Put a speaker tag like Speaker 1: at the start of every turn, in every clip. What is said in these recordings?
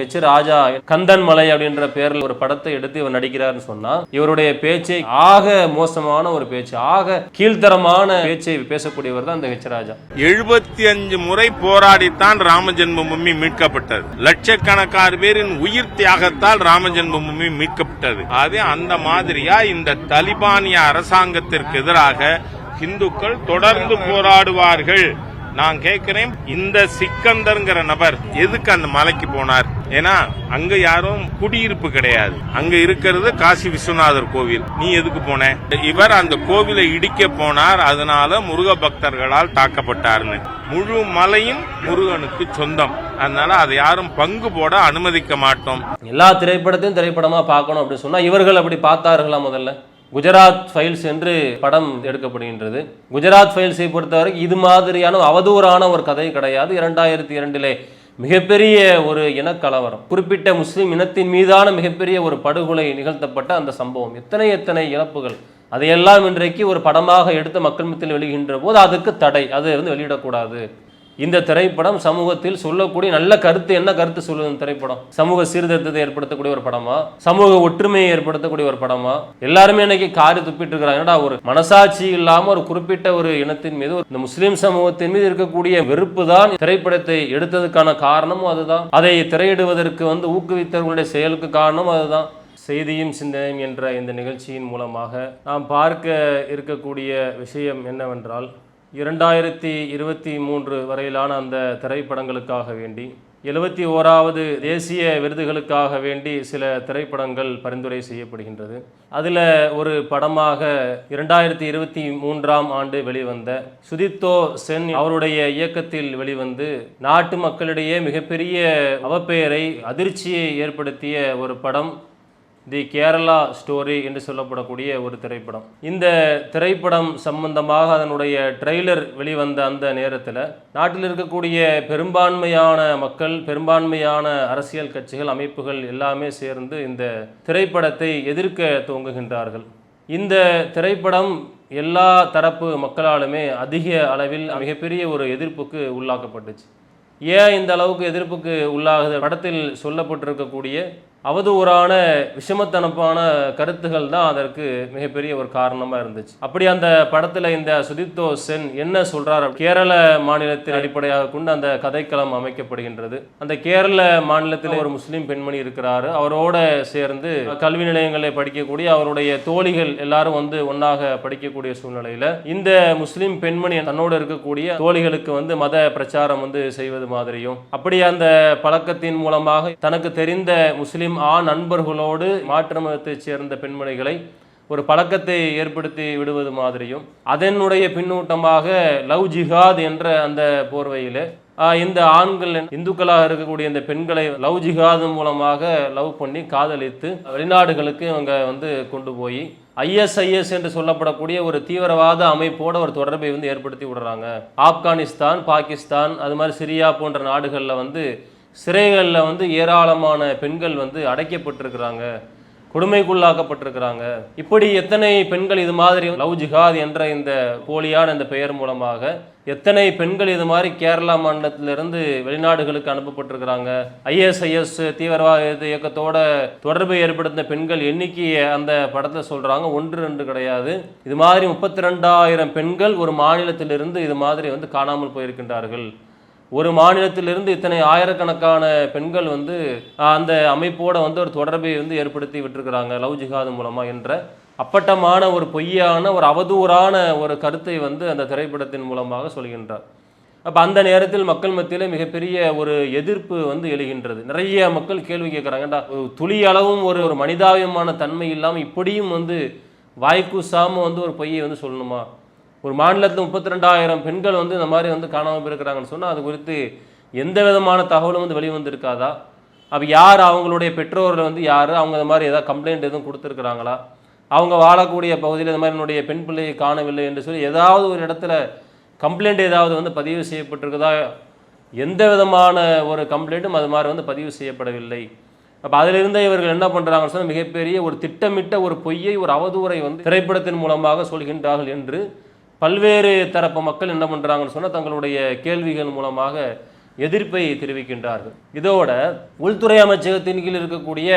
Speaker 1: H ராஜா கந்தன் மலை அப்படின்ற பேரில் ஒரு படத்தை எடுத்து இவர் நடிக்கிறார்னு சொன்னா இவருடைய பேச்சை ஆக மோசமான ஒரு பேச்சு ஆக கீழ்த்தரமான பேச்சை பேசக்கூடியவர் தான் இந்த ஹெச் ராஜா.
Speaker 2: எழுபத்தி அஞ்சு முறை போராடித்தான் ராம ஜென்மபூமி மீட்கப்பட்டது. லட்சக்கணக்கான பேரின் உயிர் தியாகத்தால் ராம ஜென்மபூமி மீட்கப்பட்டது. அதே அந்த மாதிரியா? இந்த தலிபானிய அரசாங்கத்திற்கு எதிராக இந்துக்கள் தொடர்ந்து போராடுவார்கள். நான் கேட்கிறேன் இந்த சிக்கந்தர்ங்கிற நபர் எதுக்கு அந்த மலைக்கு போனார்? ஏன்னா அங்க யாரும் குடியிருப்பு கிடையாது. அங்க இருக்கிறது காசி விஸ்வநாதர் கோவில். நீ எதுக்கு போன? இவர் அந்த கோவிலை இடிக்க போனார் அதனால முருக பக்தர்களால் தாக்கப்பட்டார்னு. முழு மலையும் முருகனுக்கு சொந்தம். அதனால அதை யாரும் பங்கு போட அனுமதிக்க மாட்டோம்.
Speaker 1: எல்லா திரைப்படத்தையும் திரைப்படமா பார்க்கணும் அப்படின்னு சொன்னா இவர்கள் அப்படி பார்த்தார்களா முதல்ல? குஜராத் ஃபைல்ஸ் என்று படம் எடுக்கப்படுகின்றது. குஜராத் ஃபைல்ஸை பொறுத்தவரைக்கும் இது மாதிரியான அவதூறான ஒரு கதை கிடையாது. இரண்டாயிரத்தி இரண்டிலே மிகப்பெரிய ஒரு இனக்கலவரம். குறிப்பிட்ட முஸ்லீம் இனத்தின் மீதான மிகப்பெரிய ஒரு படுகொலை நிகழ்த்தப்பட்ட அந்த சம்பவம். எத்தனை எத்தனை இழப்புகள். அதையெல்லாம் இன்றைக்கு ஒரு படமாக எடுத்து மக்கள் மத்தியில் வெளியின்ற போது அதுக்கு தடை. அது வந்து வெளியிடக்கூடாது. இந்த திரைப்படம் சமூகத்தில் சொல்லக்கூடிய நல்ல கருத்து என்ன கருத்து சொல்லுது திரைப்படம்? சமூக சீர்திருத்தத்தை ஏற்படுத்தக்கூடிய ஒரு படமா? சமூக ஒற்றுமையை ஏற்படுத்தக்கூடிய ஒரு படமா? எல்லாருமே இன்னைக்கு காரி துப்பிட்டு இருக்கிறாங்க. ஒரு மனசாட்சி இல்லாம ஒரு குறிப்பிட்ட ஒரு இனத்தின் மீது ஒரு- இந்த முஸ்லீம் சமூகத்தின் மீது இருக்கக்கூடிய வெறுப்பு தான் திரைப்படத்தை எடுத்ததுக்கான காரணமும் அதுதான். அதை திரையிடுவதற்கு வந்து ஊக்குவித்தவர்களுடைய செயலுக்கு காரணமும் அதுதான். செய்தியும் சிந்தனையும் என்ற இந்த நிகழ்ச்சியின் மூலமாக நாம் பார்க்க இருக்கக்கூடிய விஷயம் என்னவென்றால் இரண்டாயிரத்தி இருபத்தி மூன்று வரையிலான அந்த திரைப்படங்களுக்காக வேண்டி எழுபத்தி ஓராவது தேசிய விருதுகளுக்காக வேண்டி சில திரைப்படங்கள் பரிந்துரை செய்யப்படுகின்றது. அதில் ஒரு படமாக இரண்டாயிரத்தி இருபத்தி மூன்றாம் ஆண்டு வெளிவந்த சுதித்தோ சென் அவருடைய இயக்கத்தில் வெளிவந்து நாட்டு மக்களிடையே மிகப்பெரிய அவப்பெயரை அதிர்ச்சியை ஏற்படுத்திய ஒரு படம் தி கேரளா ஸ்டோரி என்று சொல்லப்படக்கூடிய ஒரு திரைப்படம். இந்த திரைப்படம் சம்பந்தமாக அதனுடைய ட்ரெய்லர் வெளிவந்த அந்த நேரத்தில் நாட்டில் இருக்கக்கூடிய பெரும்பான்மையான மக்கள் பெரும்பான்மையான அரசியல் கட்சிகள் அமைப்புகள் எல்லாமே சேர்ந்து இந்த திரைப்படத்தை எதிர்க்க துவங்குகின்றார்கள். இந்த திரைப்படம் எல்லா தரப்பு மக்களாலுமே அதிக அளவில் மிகப்பெரிய ஒரு எதிர்ப்புக்கு உள்ளாக்கப்பட்டுச்சு. ஏன் இந்த அளவுக்கு எதிர்ப்புக்கு உள்ளாகுது? படத்தில் சொல்லப்பட்டிருக்கக்கூடிய அவதூறான விஷமத்தனப்பான கருத்துகள் தான் அதற்கு மிகப்பெரிய ஒரு காரணமாக இருந்துச்சு. அப்படி அந்த படத்தில் இந்த சுதித்தோ சென் என்ன சொல்கிறார் கேரள மாநிலத்தின் அடிப்படையாக கொண்டு அந்த கதைக்களம் அமைக்கப்படுகின்றது. அந்த கேரள மாநிலத்தில் ஒரு முஸ்லீம் பெண்மணி இருக்கிறாரு. அவரோட சேர்ந்து கல்வி நிலையங்களில் படிக்கக்கூடிய அவருடைய தோழிகள் எல்லாரும் வந்து ஒன்றாக படிக்கக்கூடிய சூழ்நிலையில் இந்த முஸ்லீம் பெண்மணி தன்னோடு இருக்கக்கூடிய தோழிகளுக்கு வந்து மத பிரச்சாரம் வந்து செய்வது மாதிரியும் அப்படி அந்த பழக்கத்தின் மூலமாக தனக்கு தெரிந்த முஸ்லீம் ஆண் நண்பர்களோடு மாற்று மதத்தைச் சேர்ந்த பெண்மணிகளை ஒரு பழக்கத்தை ஏற்படுத்தி விடுவது மாதிரியும் அதனுடைய பின்னூட்டமாக லவ் ஜிஹாத் என்ற அந்த போர்வையில் இந்த ஆண்கள் இந்துக்களாக இருக்கக்கூடிய இந்த பெண்களை லவ் ஜிஹாத் மூலமாக லவ் பண்ணி காதலித்து வெளிநாடுகளுக்கு இவங்க வந்து கொண்டு போய் ஐஎஸ்ஐஎஸ் என்று சொல்லப்படக்கூடிய ஒரு தீவிரவாத அமைப்போட ஒரு தொடர்பை வந்து ஏற்படுத்தி விடுறாங்க. ஆப்கானிஸ்தான் பாகிஸ்தான் அது மாதிரி சிரியா போன்ற நாடுகளில் வந்து சிறைகளில் வந்து ஏராளமான பெண்கள் வந்து அடைக்கப்பட்டிருக்கிறாங்க கொடுமைக்குள்ளாக்கப்பட்டிருக்கிறாங்க. இப்படி எத்தனை பெண்கள் இது மாதிரி லவ் ஜிஹாத் என்ற இந்த போலியான இந்த பெயர் மூலமாக எத்தனை பெண்கள் இது மாதிரி கேரளா மாநிலத்திலிருந்து வெளிநாடுகளுக்கு அனுப்பப்பட்டிருக்கிறாங்க? ஐஎஸ்ஐஎஸ் தீவிரவாத இயக்கத்தோட தொடர்பை ஏற்படுத்தின பெண்கள் எண்ணிக்கையை அந்த படத்தை சொல்கிறாங்க ஒன்று ரெண்டு கிடையாது. இது மாதிரி முப்பத்தி ரெண்டாயிரம் பெண்கள் ஒரு மாநிலத்திலிருந்து இது மாதிரி வந்து காணாமல் போயிருக்கின்றார்கள். ஒரு மாநிலத்திலிருந்து இத்தனை ஆயிரக்கணக்கான பெண்கள் வந்து அந்த அமைப்போடு வந்து ஒரு தொடர்பை வந்து ஏற்படுத்தி விட்டுருக்கிறாங்க லவ் ஜிஹாது மூலமாக என்ற அப்பட்டமான ஒரு பொய்யான ஒரு அவதூறான ஒரு கருத்தை வந்து அந்த திரைப்படத்தின் மூலமாக சொல்கின்றார். அப்போ அந்த நேரத்தில் மக்கள் மத்தியில் மிகப்பெரிய ஒரு எதிர்ப்பு வந்து எழுகின்றது. நிறைய மக்கள் கேள்வி கேட்குறாங்கடா துளி அளவும் ஒரு ஒரு மனிதாபியமான தன்மை இல்லாமல் இப்படியும் வந்து வாய்க்கூசாமல் வந்து ஒரு பொய்யை வந்து சொல்லணுமா? ஒரு மாநிலத்தில் முப்பத்தி ரெண்டாயிரம் பெண்கள் வந்து இந்த மாதிரி வந்து காணாமல் போயிருக்கிறாங்கன்னு சொன்னால் அது குறித்து எந்த விதமான தகவலும் வந்து வெளிவந்திருக்காதா? அப்போ யார் அவங்களுடைய பெற்றோர்கள் வந்து யார்? அவங்க இந்த மாதிரி ஏதாவது கம்ப்ளைண்ட் எதுவும் கொடுத்துருக்குறாங்களா? அவங்க வாழக்கூடிய பகுதியில் இந்த மாதிரி என்னுடைய பெண் பிள்ளையை காணவில்லை என்று சொல்லி ஏதாவது ஒரு இடத்துல கம்ப்ளைண்ட் ஏதாவது வந்து பதிவு செய்யப்பட்டிருக்குதா? எந்த விதமான ஒரு கம்ப்ளைண்ட்டும் அது மாதிரி வந்து பதிவு செய்யப்படவில்லை. அப்போ அதிலிருந்து இவர்கள் என்ன பண்ணுறாங்கன்னு சொன்னால் மிகப்பெரிய ஒரு திட்டமிட்ட ஒரு பொய்யை ஒரு அவதூறை வந்து திரைப்படத்தின் மூலமாக சொல்கின்றார்கள் என்று பல்வேறு தரப்பு மக்கள் என்ன பண்ணுறாங்கன்னு சொன்னால் தங்களுடைய கேள்விகள் மூலமாக எதிர்ப்பை தெரிவிக்கின்றார்கள். இதோட உள்துறை அமைச்சகத்தின் கீழ் இருக்கக்கூடிய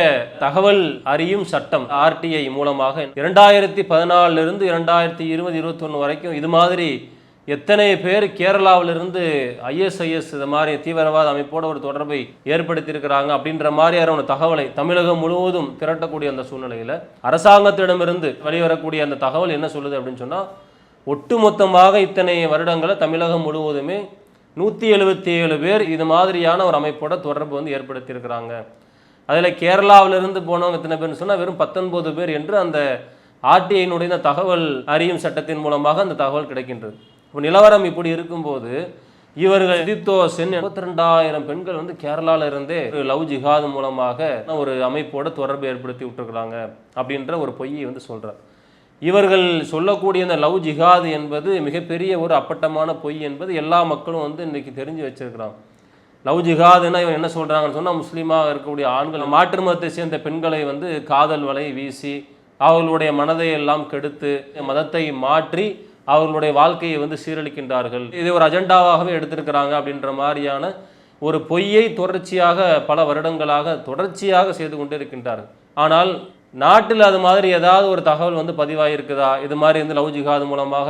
Speaker 1: தகவல் அறியும் சட்டம் ஆர்டிஐ மூலமாக இரண்டாயிரத்தி பதினாலிருந்து இரண்டாயிரத்தி இருபது இருபத்தொன்று வரைக்கும் இது மாதிரி எத்தனை பேர் கேரளாவிலிருந்து ஐஎஸ்ஐஎஸ் இது மாதிரி தீவிரவாத அமைப்போட ஒரு தொடர்பை ஏற்படுத்தியிருக்கிறாங்க அப்படின்ற மாதிரியான ஒரு தகவலை தமிழகம் முழுவதும் திரட்டக்கூடிய அந்த சூழ்நிலையில் அரசாங்கத்திடமிருந்து வெளிவரக்கூடிய அந்த தகவல் என்ன சொல்லுது அப்படின்னு சொன்னால் ஒட்டுமொத்தமாக இத்தனை வருடங்களை தமிழகம் முழுவதுமே நூற்றி எழுபத்தி ஏழு பேர் இது மாதிரியான ஒரு அமைப்போட தொடர்பு வந்து ஏற்படுத்தியிருக்கிறாங்க. அதில் கேரளாவிலிருந்து போனவங்க எத்தனை பேர்னு சொன்னால் வெறும் பத்தொன்பது பேர் என்று அந்த ஆர்டிஐனுடைய இந்த தகவல் அறியும் சட்டத்தின் மூலமாக அந்த தகவல் கிடைக்கின்றது. இப்போ நிலவரம் இப்படி இருக்கும்போது இவர்கள் எதிர்த்தோ சென் முப்பத்தி ரெண்டாயிரம் பெண்கள் வந்து கேரளாவில் இருந்தே ஒரு லவ் ஜிஹாத் மூலமாக ஒரு அமைப்போட தொடர்பு ஏற்படுத்தி விட்டுருக்குறாங்க அப்படின்ற ஒரு பொய்யை வந்து சொல்கிறார் இவர்கள் சொல்லக்கூடிய இந்த லவ் ஜிகாது என்பது மிகப்பெரிய ஒரு அப்பட்டமான பொய் என்பது எல்லா மக்களும் வந்து இன்னைக்கு தெரிஞ்சு வச்சிருக்கிறான் லவ் ஜிஹாதுன்னா இவன் என்ன சொல்கிறாங்கன்னு சொன்னால் முஸ்லீமாக இருக்கக்கூடிய ஆண்கள் மாற்று மதத்தை சேர்ந்த பெண்களை வந்து காதல் வலை வீசி அவர்களுடைய மனதை எல்லாம் கெடுத்து மதத்தை மாற்றி அவர்களுடைய வாழ்க்கையை வந்து சீரழிக்கின்றார்கள். இதை ஒரு அஜெண்டாவாகவே எடுத்திருக்கிறாங்க அப்படின்ற மாதிரியான ஒரு பொய்யை தொடர்ச்சியாக பல வருடங்களாக தொடர்ச்சியாக செய்து கொண்டு இருக்கின்றார்கள் ஆனால் நாட்டில் அது மாதிரி ஏதாவது ஒரு தகவல் வந்து பதிவாயிருக்குதா? இது மாதிரி வந்து லவ் ஜிஹாத் மூலமாக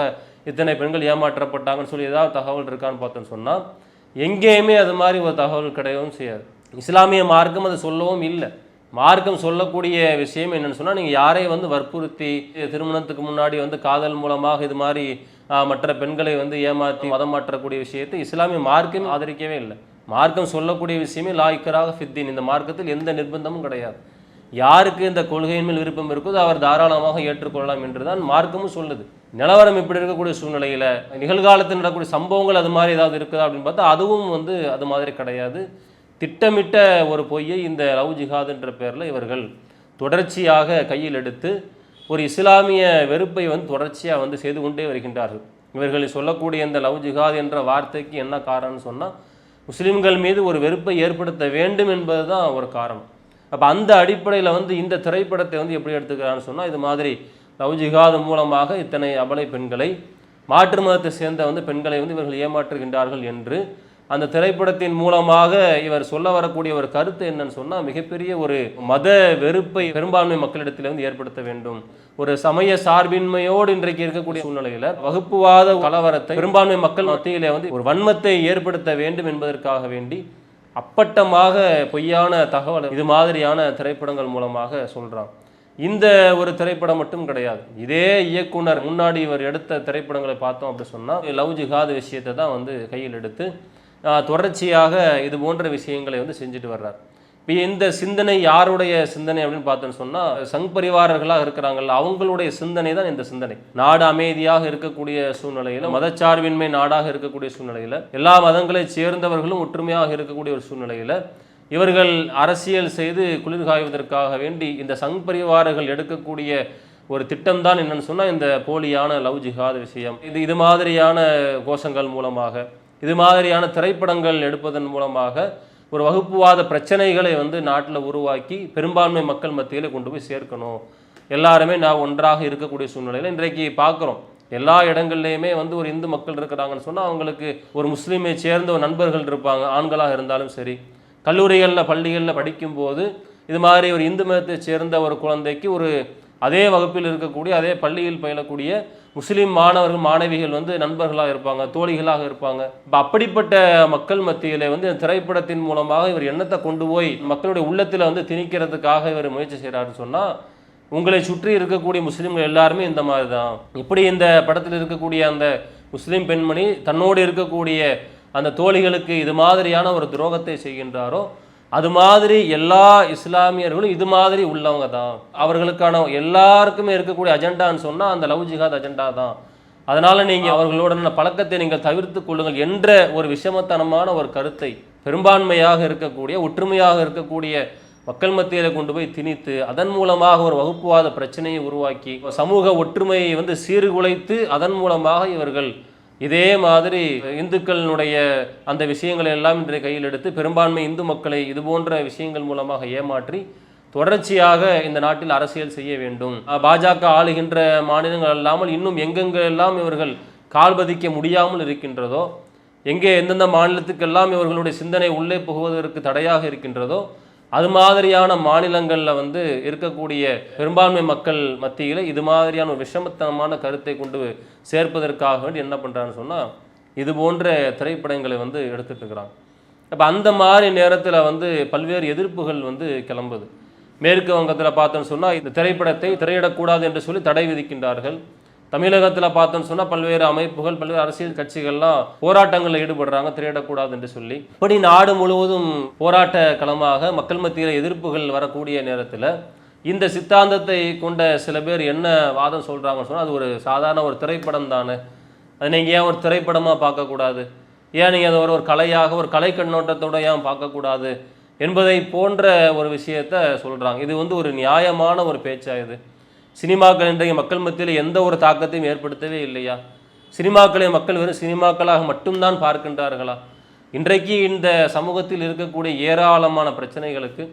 Speaker 1: இத்தனை பெண்கள் ஏமாற்றப்பட்டாங்கன்னு சொல்லி ஏதாவது தகவல் இருக்கான்னு பார்த்தோன்னு சொன்னால் எங்கேயுமே அது மாதிரி ஒரு தகவல் கிடையவும் செய்யாது. இஸ்லாமிய மார்க்கம் அது சொல்லவும் இல்லை. மார்க்கம் சொல்லக்கூடிய விஷயம் என்னன்னு சொன்னால் நீங்கள் யாரையும் வந்து வற்புறுத்தி திருமணத்துக்கு முன்னாடி வந்து காதல் மூலமாக இது மாதிரி மற்ற பெண்களை வந்து ஏமாற்றி மதம் மாற்றக்கூடிய விஷயத்தை இஸ்லாமிய மார்க்கம் ஆதரிக்கவே இல்லை. மார்க்கம் சொல்லக்கூடிய விஷயமே லாய்க்கராக ஃபித்தின். இந்த மார்க்கத்தில் எந்த நிர்பந்தமும் கிடையாது. யாருக்கு இந்த கொள்கையின் மேல் விருப்பம் இருக்குதோ அவர் தாராளமாக ஏற்றுக்கொள்ளலாம் என்று தான் மார்க்கமும் சொல்லுது. நிலவரம் இப்படி இருக்கக்கூடிய சூழ்நிலையில் நிகழ்காலத்தில் நடக்கக்கூடிய சம்பவங்கள் அது மாதிரி ஏதாவது இருக்குதா அப்படின்னு பார்த்தா அதுவும் வந்து அது மாதிரி கிடையாது. திட்டமிட்ட ஒரு பொய்யை இந்த லவ் ஜிஹாதுன்ற பேரில் இவர்கள் தொடர்ச்சியாக கையில் எடுத்து ஒரு இஸ்லாமிய வெறுப்பை வந்து தொடர்ச்சியாக வந்து செய்து கொண்டே வருகின்றார்கள். இவர்கள் சொல்லக்கூடிய இந்த லவ் ஜிஹாத் என்ற வார்த்தைக்கு என்ன காரணம்னு சொன்னால் முஸ்லீம்கள் மீது ஒரு வெறுப்பை ஏற்படுத்த வேண்டும் என்பது தான் ஒரு காரணம். அப்போ அந்த அடிப்படையில் வந்து இந்த திரைப்படத்தை வந்து எப்படி எடுத்துக்கிறான்னு சொன்னால் இது மாதிரி லவ் ஜிகாது மூலமாக இத்தனை அபலை பெண்களை மாற்று மதத்தை சேர்ந்த வந்து பெண்களை வந்து இவர்கள் ஏமாற்றுகின்றார்கள் என்று அந்த திரைப்படத்தின் மூலமாக இவர் சொல்ல வரக்கூடிய ஒரு கருத்து என்னன்னு சொன்னால் மிகப்பெரிய ஒரு மத வெறுப்பை பெரும்பான்மை மக்களிடத்தில் வந்து ஏற்படுத்த வேண்டும். ஒரு சமய சார்பின்மையோடு இன்றைக்கு இருக்கக்கூடிய சூழ்நிலையில் வகுப்புவாத கலவரத்தை பெரும்பான்மை மக்கள் மத்தியிலே வந்து ஒரு வன்மத்தை ஏற்படுத்த வேண்டும் என்பதற்காக வேண்டி அப்பட்டமாக பொய்யான தகவல் இது மாதிரியான திரைப்படங்கள் மூலமாக சொல்கிறான் இந்த ஒரு திரைப்படம் மட்டும் கிடையாது. இதே இயக்குனர் முன்னாடி இவர் எடுத்த திரைப்படங்களை பார்த்தோம் அப்படி சொன்னால் லவ் ஜிஹாத் விஷயத்தை தான் வந்து கையில் எடுத்து தொடர்ச்சியாக இது போன்ற விஷயங்களை வந்து செஞ்சுட்டு வர்றார். இப்போ இந்த சிந்தனை யாருடைய சிந்தனை அப்படின்னு பார்த்தோன்னு சொன்னால் சங் பரிவாரர்களாக இருக்கிறாங்கல்ல அவங்களுடைய சிந்தனை தான் இந்த சிந்தனை. நாடு அமைதியாக இருக்கக்கூடிய சூழ்நிலையில் மதச்சார்பின்மை நாடாக இருக்கக்கூடிய சூழ்நிலையில் எல்லா மதங்களைச் சேர்ந்தவர்களும் ஒற்றுமையாக இருக்கக்கூடிய ஒரு சூழ்நிலையில் இவர்கள் அரசியல் செய்து குளிர் காய்வதற்காக வேண்டி இந்த சங் பரிவாரர்கள் எடுக்கக்கூடிய ஒரு திட்டம் தான் என்னன்னு சொன்னால் இந்த போலியான லவ் ஜிஹாத் விஷயம். இது இது மாதிரியான கோஷங்கள் மூலமாக இது மாதிரியான திரைப்படங்கள் எடுப்பதன் மூலமாக ஒரு வகுப்புவாத பிரச்சனைகளை வந்து நாட்டில் உருவாக்கி பெரும்பான்மை மக்கள் மத்தியில் கொண்டு போய் சேர்க்கணும். எல்லாருமே நான் ஒன்றாக இருக்கக்கூடிய சூழ்நிலையில் இன்றைக்கு பார்க்குறோம் எல்லா இடங்கள்லையுமே வந்து ஒரு இந்து மக்கள் இருக்கிறாங்கன்னு சொன்னால் அவங்களுக்கு ஒரு முஸ்லீமை சேர்ந்த ஒரு நண்பர்கள் இருப்பாங்க. ஆண்களாக இருந்தாலும் சரி. கல்லூரிகளில் பள்ளிகளில் படிக்கும்போது இது மாதிரி ஒரு இந்து மதத்தை சேர்ந்த ஒரு குழந்தைக்கு ஒரு அதே வகுப்பில் இருக்கக்கூடிய அதே பள்ளியில் பயிலக்கூடிய முஸ்லீம் மாணவர்கள் மாணவிகள் வந்து நண்பர்களாக இருப்பாங்க தோழிகளாக இருப்பாங்க. இப்போ அப்படிப்பட்ட மக்கள் மத்தியில் வந்து இந்த திரைப்படத்தின் மூலமாக இவர் எண்ணத்தை கொண்டு போய் மக்களுடைய உள்ளத்தில் வந்து திணிக்கிறதுக்காக இவர் முயற்சி செய்கிறாருன்னு சொன்னால் உங்களை சுற்றி இருக்கக்கூடிய முஸ்லீம்கள் எல்லாருமே இந்த மாதிரி தான் இப்படி இந்த படத்தில் இருக்கக்கூடிய அந்த முஸ்லீம் பெண்மணி தன்னோடு இருக்கக்கூடிய அந்த தோழிகளுக்கு இது மாதிரியான ஒரு துரோகத்தை செய்கின்றாரோ அது மாதிரி எல்லா இஸ்லாமியர்களும் இது மாதிரி உள்ளவங்க தான். அவர்களுக்கான எல்லாருக்குமே இருக்கக்கூடிய அஜெண்டான்னு சொன்னால் அந்த லவ் ஜிஹாத் அஜெண்டா தான். அதனால் நீங்கள் அவர்களுடன பழக்கத்தை நீங்கள் தவிர்த்து கொள்ளுங்கள் என்ற ஒரு விஷமத்தனமான ஒரு கருத்தை பெரும்பான்மையாக இருக்கக்கூடிய ஒற்றுமையாக இருக்கக்கூடிய மக்கள் மத்தியில் கொண்டு போய் திணித்து அதன் மூலமாக ஒரு வகுப்புவாத பிரச்சனையை உருவாக்கி சமூக ஒற்றுமையை வந்து சீர்குலைத்து அதன் மூலமாக இவர்கள் இதே மாதிரி இந்துக்களினுடைய அந்த விஷயங்களை எல்லாம் இன்றைய கையில் எடுத்து பெரும்பான்மை இந்து மக்களை இது போன்ற விஷயங்கள் மூலமாக ஏமாற்றி தொடர்ச்சியாக இந்த நாட்டில் அரசியல் செய்ய வேண்டும். பாஜக ஆளுகின்ற மாநிலங்கள் அல்லாமல் இன்னும் எங்கெங்கெல்லாம் இவர்கள் கால் பதிக்க முடியாமல் இருக்கின்றதோ எங்கே எந்தெந்த மாநிலத்துக்கெல்லாம் இவர்களுடைய சிந்தனை உள்ளே புகுவதற்கு தடையாக இருக்கின்றதோ அது மாதிரியான மாநிலங்களில் வந்து இருக்கக்கூடிய பெரும்பான்மை மக்கள் மத்தியில் இது மாதிரியான ஒரு விஷமத்தனமான கருத்தை கொண்டு சேர்ப்பதற்காக வேண்டி என்ன பண்ணுறான்னு சொன்னால் இது போன்ற திரைப்படங்களை வந்து எடுத்துகிட்டு இருக்கிறாங்க அப்போ அந்த மாதிரி நேரத்தில் வந்து பல்வேறு எதிர்ப்புகள் வந்து கிளம்புது. மேற்கு வங்கத்தில் பார்த்தோன்னு சொன்னால் இந்த திரைப்படத்தை திரையிடக்கூடாது என்று சொல்லி தடை விதிக்கின்றார்கள். தமிழகத்தில் பார்த்தோன்னு சொன்னால் பல்வேறு அமைப்புகள் பல்வேறு அரசியல் கட்சிகள்லாம் போராட்டங்களில் ஈடுபடுறாங்க திரையிடக்கூடாது என்று சொல்லி. இப்படி நாடு முழுவதும் போராட்ட களமாக மக்கள் மத்தியில் எதிர்ப்புகள் வரக்கூடிய நேரத்தில் இந்த சித்தாந்தத்தை கொண்ட சில பேர் என்ன வாதம் சொல்கிறாங்கன்னு சொன்னால் அது ஒரு சாதாரண ஒரு திரைப்படம் தானே. அதை நீங்கள் ஏன் ஒரு திரைப்படமாக பார்க்கக்கூடாது ஏன் நீங்கள் அதை ஒரு ஒரு கலையாக ஒரு கலை கண்ணோட்டத்தோடு ஏன் பார்க்கக்கூடாது என்பதை போன்ற ஒரு விஷயத்த சொல்கிறாங்க இது வந்து ஒரு நியாயமான ஒரு பேச்சாக இது. சினிமாக்கள் இன்றைய மக்கள் மத்தியில் எந்த ஒரு தாக்கத்தையும் ஏற்படுத்தவே இல்லையா? சினிமாக்களை மக்கள் வெறும் சினிமாக்களாக மட்டும்தான் பார்க்கின்றார்களா? இன்றைக்கு இந்த சமூகத்தில் இருக்கக்கூடிய ஏராளமான பிரச்சனைகளுக்கு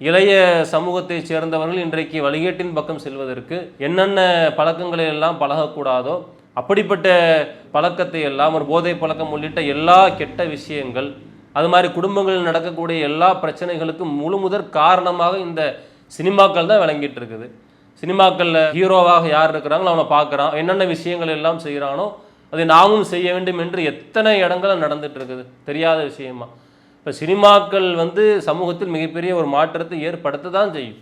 Speaker 1: இளைய சமூகத்தைச் சேர்ந்தவர்கள் இன்றைக்கு வழிகேட்டின் பக்கம் செல்வதற்கு என்னென்ன பழக்கங்களை எல்லாம் பழகக்கூடாதோ அப்படிப்பட்ட பழக்கத்தை எல்லாம் ஒரு போதை பழக்கம் உள்ளிட்ட எல்லா கெட்ட விஷயங்கள் அது மாதிரி குடும்பங்களில் நடக்கக்கூடிய எல்லா பிரச்சனைகளுக்கும் முழு முதற் காரணமாக இந்த சினிமாக்கள் தான் விளங்கிட்டு இருக்குது. சினிமாக்களில் ஹீரோவாக யார் இருக்கிறாங்களோ அவனை பார்க்குறான். என்னென்ன விஷயங்கள் எல்லாம் செய்கிறானோ அதை நாமும் செய்ய வேண்டும் என்று எத்தனை இடங்கள் நடந்துட்டு இருக்குது தெரியாத விஷயமா. இப்போ சினிமாக்கள் வந்து சமூகத்தில் மிகப்பெரிய ஒரு மாற்றத்தை ஏற்படுத்த தான் செய்யும்.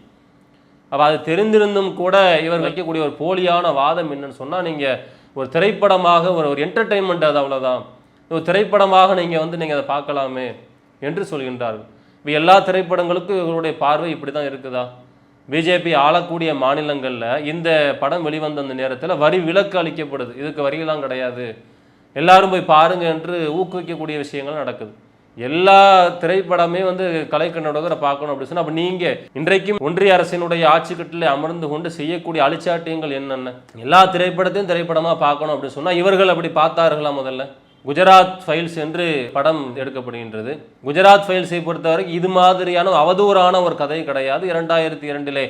Speaker 1: அப்போ அது தெரிந்திருந்தும் கூட இவர் வைக்கக்கூடிய ஒரு போலியான வாதம் என்னன்னு சொன்னால் நீங்கள் ஒரு திரைப்படமாக ஒரு ஒரு என்டர்டெயின்மெண்ட் அது அவ்வளோதான் ஒரு திரைப்படமாக நீங்கள் வந்து நீங்கள் அதை பார்க்கலாமே என்று சொல்கின்றார்கள். இப்போ எல்லா திரைப்படங்களுக்கும் இவர்களுடைய பார்வை இப்படி தான் இருக்குதா? பிஜேபி ஆளக்கூடிய மாநிலங்களில் இந்த படம் வெளிவந்த அந்த நேரத்தில் வரி விலக்கு அளிக்கப்படுது. இதுக்கு வரியெல்லாம் கிடையாது. எல்லாரும் போய் பாருங்க என்று ஊக்குவிக்கக்கூடிய விஷயங்கள் நடக்குது. எல்லா திரைப்படமே வந்து கலைக்கண்ணோட பார்க்கணும் அப்படின்னு சொன்னால் அப்போ நீங்கள் இன்றைக்கும் ஒன்றிய அரசினுடைய ஆட்சிக்கட்டில் அமர்ந்து கொண்டு செய்யக்கூடிய அழிச்சாட்டியங்கள் என்னென்ன? எல்லா திரைப்படத்தையும் திரைப்படமாக பார்க்கணும் அப்படின்னு சொன்னால் இவர்கள் அப்படி பார்த்தார்களா முதல்ல? குஜராத் ஃபைல்ஸ் என்று படம் எடுக்கப்படுகின்றது. குஜராத் ஃபைல்ஸை பொறுத்தவரைக்கும் இது மாதிரியான அவதூறான ஒரு கதை கிடையாது. இரண்டாயிரத்தி இரண்டிலே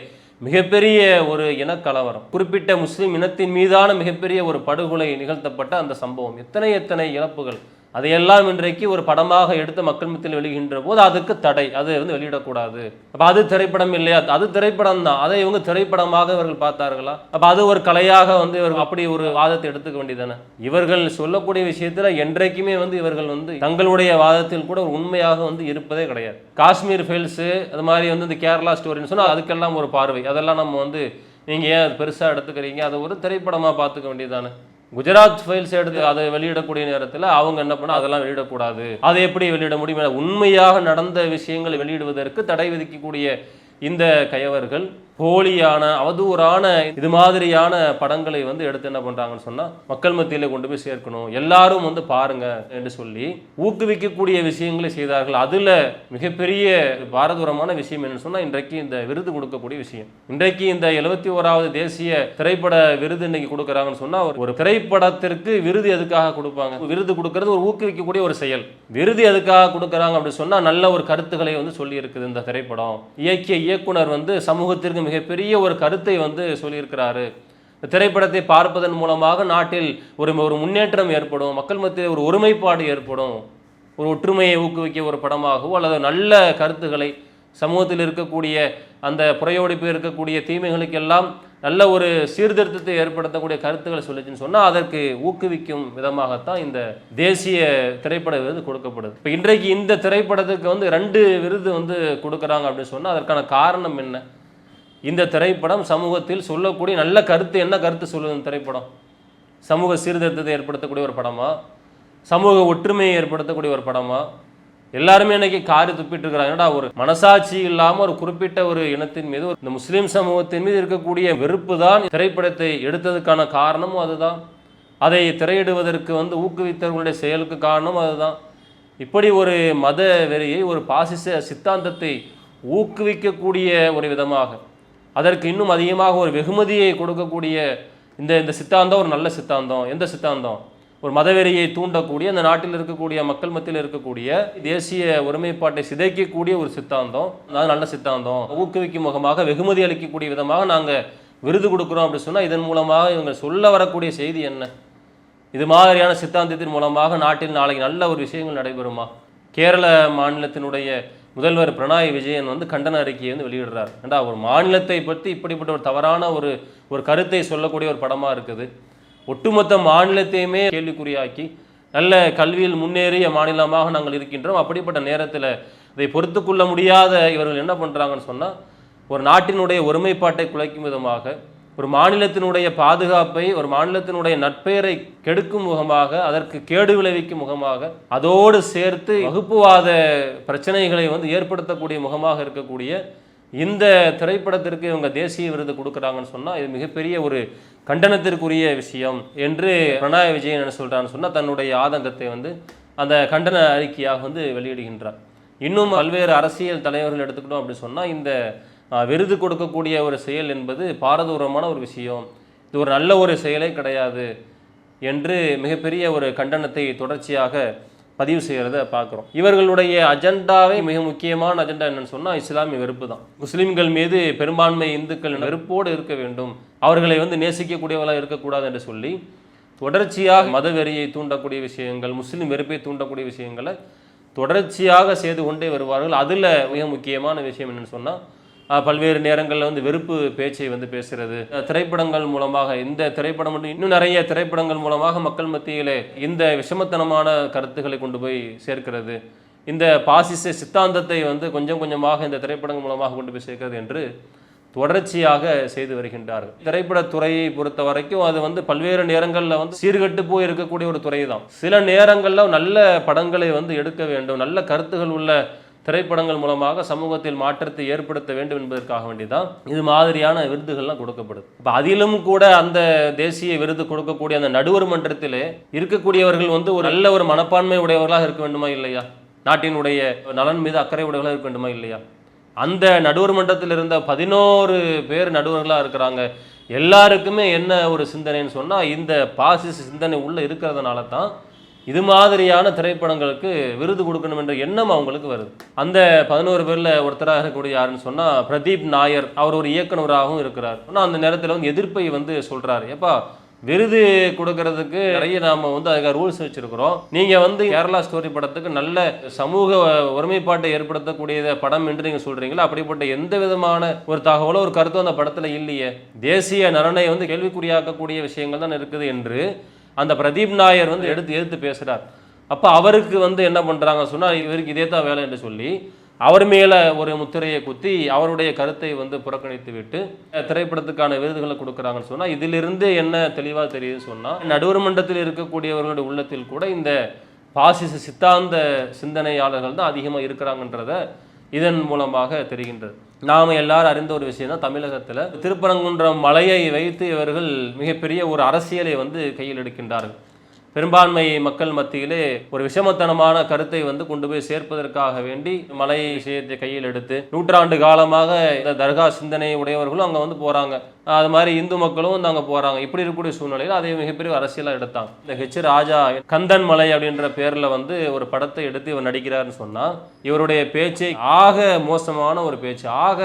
Speaker 1: மிகப்பெரிய ஒரு இனக்கலவரம் குறிப்பிட்ட முஸ்லீம் இனத்தின் மீதான மிகப்பெரிய ஒரு படுகொலை நிகழ்த்தப்பட்ட அந்த சம்பவம். எத்தனை எத்தனை இழப்புகள் அதையெல்லாம் இன்றைக்கு ஒரு படமாக எடுத்து மக்கள் மத்தியில் வெளியிகின்ற போது அதுக்கு தடை. அதை வந்து வெளியிடக்கூடாது. அப்போ அது திரைப்படம் இல்லையா? அது திரைப்படம் தான் அதை இவங்க திரைப்படமாக இவர்கள் பார்த்தார்களா? அப்போ அது ஒரு கலையாக வந்து இவர்கள் அப்படி ஒரு வாதத்தை எடுத்துக்க வேண்டியதானே இவர்கள் சொல்லக்கூடிய விஷயத்தில் என்றைக்குமே வந்து இவர்கள் வந்து தங்களுடைய வாதத்தில் கூட ஒரு உண்மையாக வந்து இருப்பதே கிடையாது. காஷ்மீர் ஃபெயில்ஸு அது மாதிரி வந்து இந்த கேரளா ஸ்டோரின்னு சொன்னால் அதுக்கெல்லாம் ஒரு பார்வை. அதெல்லாம் நம்ம வந்து நீங்கள் ஏன் அது பெருசாக எடுத்துக்கிறீங்க? அதை ஒரு திரைப்படமாக பார்த்துக்க வேண்டியதானே குஜராத் ஃபைல்ஸ் எடுத்து அதை வெளியிடக்கூடிய நேரத்தில் அவங்க என்ன பண்ண அதெல்லாம் வெளியிடக்கூடாது. அதை எப்படி வெளியிட முடியும்? உண்மையாக நடந்த விஷயங்களை வெளியிடுவதற்கு தடை விதிக்கக்கூடிய இந்த கயவர்கள் போலியான அவதூறான இது மாதிரியான படங்களை வந்து எடுத்து என்ன பண்ணுறாங்கன்னு சொன்னால் மக்கள் மத்தியில் கொண்டு போய் சேர்க்கணும். எல்லாரும் வந்து பாருங்க என்று சொல்லி ஊக்குவிக்கக்கூடிய விஷயங்களை செய்தார்கள். அதில் மிகப்பெரிய பாரதூரமான விஷயம் என்னன்னு சொன்னால் இன்றைக்கு இந்த விருது கொடுக்கக்கூடிய விஷயம். இன்றைக்கு இந்த எழுபத்தி ஓராவது தேசிய திரைப்பட விருது இன்னைக்கு கொடுக்குறாங்கன்னு சொன்னால் ஒரு- ஒரு திரைப்படத்திற்கு விருது எதுக்காக கொடுப்பாங்க? விருது கொடுக்கறது ஒரு ஊக்குவிக்கக்கூடிய ஒரு செயல். விருது எதுக்காக கொடுக்குறாங்க அப்படின்னு சொன்னால் நல்ல ஒரு கருத்துக்களை வந்து சொல்லி இருக்குது இந்த திரைப்படம். இயக்கிய இயக்குனர் வந்து சமூகத்திற்கு மிகப்பெரிய ஒரு கருத்தை வந்து சொல்லியிருக்கிறாரு. இந்த திரைப்படத்தை பார்ப்பதன் மூலமாக நாட்டில் ஒரு ஒரு முன்னேற்றம் ஏற்படும் மக்கள் மத்தியில் ஒரு ஒருமைப்பாடு ஏற்படும் ஒரு ஒற்றுமையை ஊக்குவிக்க ஒரு படமாகவோ அல்லது நல்ல கருத்துக்களை சமூகத்தில் இருக்கக்கூடிய அந்த புறையோடிப்பு இருக்கக்கூடிய தீமைகளுக்கெல்லாம் நல்ல ஒரு சீர்திருத்தத்தை ஏற்படுத்தக்கூடிய கருத்துக்களை சொல்லிச்சுன்னு சொன்னால் அதற்கு ஊக்குவிக்கும் விதமாகத்தான் இந்த தேசிய திரைப்பட விருது கொடுக்கப்படுது. இப்போ இன்றைக்கு இந்த திரைப்படத்துக்கு வந்து ரெண்டு விருது வந்து கொடுக்குறாங்க அப்படின்னு சொன்னால் அதற்கான காரணம் என்ன? இந்த திரைப்படம் சமூகத்தில் சொல்லக்கூடிய நல்ல கருத்து என்ன கருத்து சொல்லுது இந்த திரைப்படம்? சமூக சீர்திருத்தத்தை ஏற்படுத்தக்கூடிய ஒரு படமா? சமூக ஒற்றுமையை ஏற்படுத்தக்கூடிய ஒரு படமா? எல்லாருமே இன்னைக்கு காரி துப்பிட்டு இருக்கிறாங்க. என்னடா ஒரு மனசாட்சி இல்லாமல் ஒரு குறிப்பிட்ட ஒரு இனத்தின் மீது ஒரு- இந்த முஸ்லீம் சமூகத்தின் மீது இருக்கக்கூடிய வெறுப்பு தான் திரைப்படத்தை எடுத்ததுக்கான காரணமும் அதுதான். அதை திரையிடுவதற்கு வந்து ஊக்குவித்தவர்களுடைய செயலுக்கு காரணமும் அதுதான். இப்படி ஒரு மத வெறியை ஒரு பாசிச சித்தாந்தத்தை ஊக்குவிக்கக்கூடிய ஒரு விதமாக அதற்கு இன்னும் அதிகமாக ஒரு வெகுமதியை கொடுக்கக்கூடிய இந்த இந்த சித்தாந்தம் ஒரு நல்ல சித்தாந்தம். எந்த சித்தாந்தம்? ஒரு மதவெறியை தூண்டக்கூடிய அந்த நாட்டில் இருக்கக்கூடிய மக்கள் மத்தியில் இருக்கக்கூடிய தேசிய ஒருமைப்பாட்டை சிதைக்கக்கூடிய ஒரு சித்தாந்தம். அது நல்ல சித்தாந்தம். ஊக்குவிக்கும் முகமாக வெகுமதி அளிக்கக்கூடிய விதமாக நாங்கள் விருது கொடுக்குறோம் அப்படி சொன்னால் இதன் மூலமாக இவங்க சொல்ல வரக்கூடிய செய்தி என்ன? இது மாதிரியான சித்தாந்தத்தின் மூலமாக நாட்டில் நாளைக்கு நல்ல ஒரு விஷயங்கள் நடைபெறுமா? கேரள மாநிலத்தினுடைய முதல்வர் பிரணாய் விஜயன் வந்து கண்டன அறிக்கையை வந்து வெளியிடுறார். ஏண்டா ஒரு மாநிலத்தை பற்றி இப்படிப்பட்ட ஒரு தவறான ஒரு ஒரு கருத்தை சொல்லக்கூடிய ஒரு படமாக இருக்குது. ஒட்டுமொத்த மாநிலத்தையுமே கேள்விக்குறியாக்கி நல்ல கல்வியில் முன்னேறிய மாநிலமாக நாங்கள் இருக்கின்றோம். அப்படிப்பட்ட நேரத்தில் இதை பொறுத்து கொள்ள முடியாத இவர்கள் என்ன பண்ணுறாங்கன்னு சொன்னால் ஒரு நாட்டினுடைய ஒருமைப்பாட்டை குலைக்கும் விதமாக ஒரு மாநிலத்தினுடைய பாதுகாப்பை ஒரு மாநிலத்தினுடைய நட்பெயரை கெடுக்கும் முகமாக அதற்கு கேடு விளைவிக்கும் முகமாக அதோடு சேர்த்து வகுப்புவாத பிரச்சனைகளை வந்து ஏற்படுத்தக்கூடிய முகமாக இருக்கக்கூடிய இந்த திரைப்படத்திற்கு இவங்க தேசிய விருது கொடுக்குறாங்கன்னு சொன்னால் இது மிகப்பெரிய ஒரு கண்டனத்திற்குரிய விஷயம் என்று பினராயி விஜயன் என்ன சொல்கிறான்னு சொன்னால் தன்னுடைய ஆதங்கத்தை வந்து அந்த கண்டன அறிக்கையாக வந்து வெளியிடுகின்றார். இன்னும் பல்வேறு அரசியல் தலைவர்கள் எடுத்துக்கிட்டோம் அப்படின்னு சொன்னால் இந்த விருது கொடுக்கக்கூடிய ஒரு செயல் என்பது பாரதூரமான ஒரு விஷயம். இது ஒரு நல்ல ஒரு செயலே கிடையாது என்று மிகப்பெரிய ஒரு கண்டனத்தை தொடர்ச்சியாக பதிவு செய்கிறத பார்க்குறோம். இவர்களுடைய அஜெண்டாவே மிக முக்கியமான அஜெண்டா என்னன்னு சொன்னால் இஸ்லாமிய வெறுப்பு தான். முஸ்லீம்கள் மீது பெரும்பான்மை இந்துக்கள் வெறுப்போடு இருக்க வேண்டும். அவர்களை வந்து நேசிக்கக்கூடியவர்களாக இருக்கக்கூடாது என்று சொல்லி தொடர்ச்சியாக மதவெறியை தூண்டக்கூடிய விஷயங்கள் முஸ்லீம் வெறுப்பை தூண்டக்கூடிய விஷயங்களை தொடர்ச்சியாக செய்து கொண்டே வருவார்கள். அதில் மிக முக்கியமான விஷயம் என்னென்னு சொன்னால் பல்வேறு நேரங்களில் வந்து வெறுப்பு பேச்சை வந்து பேசுறது. திரைப்படங்கள் மூலமாக இந்த திரைப்படம் மட்டும் இன்னும் நிறைய திரைப்படங்கள் மூலமாக மக்கள் மத்தியிலே இந்த விஷமத்தனமான கருத்துக்களை கொண்டு போய் சேர்க்கிறது. இந்த பாசிச சித்தாந்தத்தை வந்து கொஞ்சம் கொஞ்சமாக இந்த திரைப்படங்கள் மூலமாக கொண்டு போய் சேர்க்கிறது என்று தொடர்ச்சியாக செய்து வருகின்றார்கள். திரைப்பட துறையை பொறுத்த வரைக்கும் அது வந்து பல்வேறு நேரங்களில் வந்து சீர்கெட்டு போய் இருக்கக்கூடிய ஒரு துறை தான் சில நேரங்களில் நல்ல படங்களை வந்து எடுக்க வேண்டும். நல்ல கருத்துகள் உள்ள திரைப்படங்கள் மூலமாக சமூகத்தில் மாற்றத்தை ஏற்படுத்த வேண்டும் என்பதற்காக வேண்டிதான் இது மாதிரியான விருதுகள்லாம் கொடுக்கப்படுது. இப்போ அதிலும் கூட அந்த தேசிய விருது கொடுக்கக்கூடிய அந்த நடுவர் மன்றத்திலே இருக்கக்கூடியவர்கள் வந்து ஒரு நல்ல ஒரு மனப்பான்மை உடையவர்களாக இருக்க வேண்டுமா இல்லையா? நாட்டினுடைய நலன் மீது அக்கறை உடையவர்களாக இருக்க வேண்டுமா இல்லையா? அந்த நடுவர் மன்றத்தில் இருந்த பதினோரு பேர் நடுவர்களாக இருக்கிறாங்க. எல்லாருக்குமே என்ன ஒரு சிந்தனைன்னு சொன்னால் இந்த பாசிச சிந்தனை உள்ளே இருக்கிறதுனால தான் இது மாதிரியான திரைப்படங்களுக்கு விருது கொடுக்கணும் என்ற எண்ணம் அவங்களுக்கு வருது. அந்த பதினோரு பேரில் ஒருத்தராக இருக்கக்கூடிய யாருன்னு சொன்னால் பிரதீப் நாயர். அவர் ஒரு இயக்குனராகவும் இருக்கிறார். ஆனால் அந்த நேரத்தில் வந்து எதிர்ப்பை வந்து சொல்கிறார் ஏப்பா விருது கொடுக்கறதுக்கு நிறைய நாம வந்து அதுக்காக ரூல்ஸ் வச்சிருக்கிறோம். நீங்க வந்து கேரளா ஸ்டோரி படத்துக்கு நல்ல சமூக ஒருமைப்பாட்டை ஏற்படுத்தக்கூடிய படம் என்று நீங்க சொல்றீங்களா? அப்படிப்பட்ட எந்த விதமான ஒரு தகவலோ ஒரு கருத்தோ அந்த படத்துல இல்லையே. தேசிய நலனை வந்து கேள்விக்குறியாக்கக்கூடிய விஷயங்கள் தான் இருக்குது என்று அந்த பிரதீப் நாயர் வந்து எடுத்து எடுத்து பேசுகிறார் அப்போ அவருக்கு வந்து என்ன பண்ணுறாங்க சொன்னால் இவருக்கு இதே தான் வேலை என்று சொல்லி அவர் மேலே ஒரு முத்திரையை குத்தி அவருடைய கருத்தை வந்து புறக்கணித்து விட்டு திரைப்படத்துக்கான விருதுகளை கொடுக்குறாங்கன்னு சொன்னால் இதிலிருந்து என்ன தெளிவாக தெரியுதுன்னு சொன்னால் நடுவர் மன்றத்தில் இருக்கக்கூடியவர்களுடைய உள்ளத்தில் கூட இந்த பாசிச சித்தாந்த சிந்தனையாளர்கள் தான் அதிகமாக இருக்கிறாங்கன்றத இதன் மூலமாக தெரிகின்றது. நாம் எல்லாரும் அறிந்த ஒரு விஷயம் தான் தமிழகத்தில் திருப்பரங்குன்றம் மலையை வைத்து இவர்கள் மிகப்பெரிய ஒரு அரசியலை வந்து கையில் எடுக்கின்றார்கள். பெரும்பான்மை மக்கள் மத்தியிலே ஒரு விஷமத்தனமான கருத்தை வந்து கொண்டு போய் சேர்ப்பதற்காக வேண்டி மலை விஷயத்தை கையில் எடுத்து நூற்றாண்டு காலமாக இந்த தர்கா சிந்தனை உடையவர்களும் அங்கே வந்து போகிறாங்க அது மாதிரி இந்து மக்களும் வந்து அங்கே போகிறாங்க இப்படி இருக்கக்கூடிய சூழ்நிலையில் அதை மிகப்பெரிய அரசியலாக எடுத்தாங்க. இந்த ஹெச் ராஜா கந்தன் மலை அப்படின்ற பேரில் வந்து ஒரு படத்தை எடுத்து இவர் நடிக்கிறாருன்னு சொன்னால் இவருடைய பேச்சை ஆக மோசமான ஒரு பேச்சு ஆக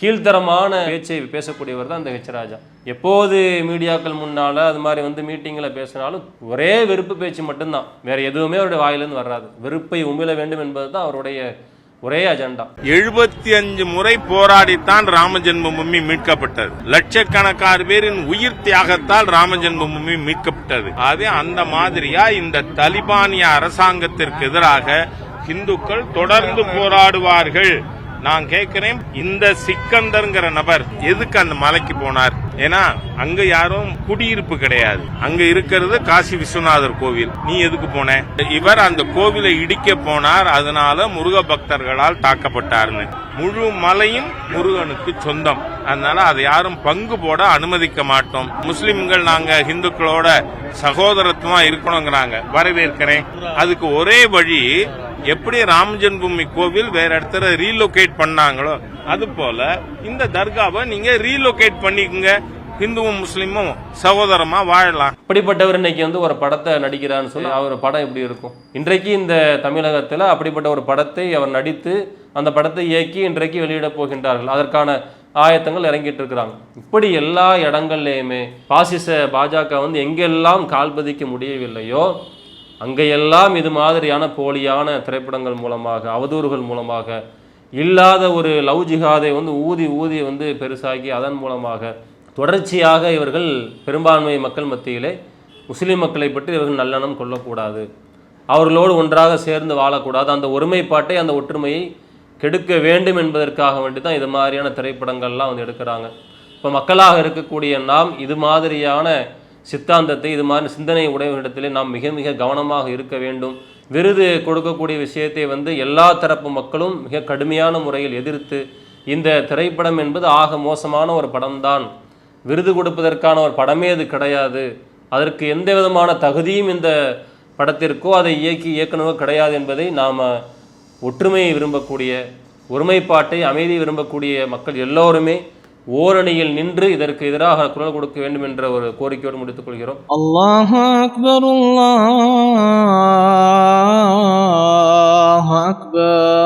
Speaker 1: கீழ்த்தரமான பேச்சை பேசக்கூடியவர் தான் இந்த ஹெச்ராஜா எப்போது மீடியாக்கள் முன்னால் அது மாதிரி வந்து மீட்டிங்கில் பேசினாலும் ஒரே வெறுப்பு பேச்சு மட்டும்தான். வேற எதுவுமே அவருடைய வாயிலிருந்து வராது. வெறுப்பை உமிழ வேண்டும் என்பது தான் அவருடைய ஒரே அஜெண்டா.
Speaker 2: எழுபத்தி அஞ்சு முறை போராடித்தான் ராம ஜென்மபூமி மீட்கப்பட்டது. லட்சக்கணக்கான பேரின் உயிர் தியாகத்தால் ராம ஜென்மபூமி மீட்கப்பட்டது. அது அந்த மாதிரியா? இந்த தலிபானிய அரசாங்கத்திற்கு எதிராக இந்துக்கள் தொடர்ந்து போராடுவார்கள். நான் கேட்கிறேன் இந்த சிக்கந்தர்ங்கிற நபர் எதுக்கு அந்த மலைக்கு போனார்? ஏன்னா அங்க யாரும் குடியிருப்பு கிடையாது. அங்க இருக்கிறது காசி விஸ்வநாதர் கோவில். நீ எதுக்கு போன? இவர் அந்த கோவிலை இடிக்க போனார் அதனால முருக பக்தர்களால் தாக்கப்பட்டார்னு. முழு மலையும் முருகனுக்கு சொந்தம். அதனால அதை யாரும் பங்கு போட அனுமதிக்க மாட்டோம். முஸ்லிம்கள் நாங்க ஹிந்துக்களோட சகோதரத்துவமா இருக்கணுங்கிறாங்க. வரவேற்கிறேன். அதுக்கு ஒரே வழி எப்படி ராம ஜென்மபூமி கோவில் வேற இடத்துல ரீலொகேட் பண்ணாங்களோ அது போல இந்த தர்காவை நீங்க ரீலொகேட் பண்ணிக்கோங்க. ஹிந்துவும் முஸ்லீமும் சகோதரமா வாழலாம்.
Speaker 1: அப்படிப்பட்டவர் இன்னைக்கு வந்து ஒரு படத்தை நடிக்கிறான்னு சொல்லி அவர் படம் எப்படி இருக்கும்? இன்றைக்கு இந்த தமிழகத்தில் அப்படிப்பட்ட ஒரு படத்தை அவர் நடித்து அந்த படத்தை இயக்கி இன்றைக்கு வெளியிட போகின்றார்கள். அதற்கான ஆயத்தங்கள் இறங்கிட்டு இருக்கிறாங்க. இப்படி எல்லா இடங்கள்லையுமே பாசிச பாஜக வந்து எங்கெல்லாம் கால் பதிக்க முடியவில்லையோ அங்கெல்லாம் இது மாதிரியான போலியான திரைப்படங்கள் மூலமாக அவதூறுகள் மூலமாக இல்லாத ஒரு லவ் ஜிஹாதை வந்து ஊதி ஊதி வந்து பெருசாகி அதன் மூலமாக தொடர்ச்சியாக இவர்கள் பெரும்பான்மை மக்கள் மத்தியிலே முஸ்லீம் மக்களை பற்றி இவர்கள் நல்லெண்ணம் கொள்ளக்கூடாது. அவர்களோடு ஒன்றாக சேர்ந்து வாழக்கூடாது. அந்த ஒருமைப்பாட்டை அந்த ஒற்றுமையை கெடுக்க வேண்டும் என்பதற்காக வேண்டி தான் இது மாதிரியான திரைப்படங்கள்லாம் வந்து எடுக்கிறாங்க. இப்போ மக்களாக இருக்கக்கூடிய நாம் இது மாதிரியான சித்தாந்தத்தை இது மாதிரி சிந்தனை உடையவர்களிடத்திலே நாம் மிக மிக கவனமாக இருக்க வேண்டும். விருது கொடுக்கக்கூடிய விஷயத்தை வந்து எல்லா தரப்பு மக்களும் மிக கடுமையான முறையில் எதிர்த்து இந்த திரைப்படம் என்பது ஆக மோசமான ஒரு படம்தான். விருது கொடுப்பதற்கான ஒரு படமே அது கிடையாது. அதற்கு எந்த விதமான தகுதியும் இந்த படத்திற்கோ அதை இயக்கி இயக்குனரோ கிடையாது என்பதை நாம் ஒற்றுமையை விரும்பக்கூடிய ஒருமைப்பாட்டை அமைதி விரும்பக்கூடிய மக்கள் எல்லோருமே ஓரணியில் நின்று இதற்கு எதிராக குரல் கொடுக்க வேண்டும் என்ற ஒரு கோரிக்கையோடு முடித்துக் கொள்கிறோம்.
Speaker 3: அல்லாஹ் அக்பர் அல்லாஹ் அக்பர்.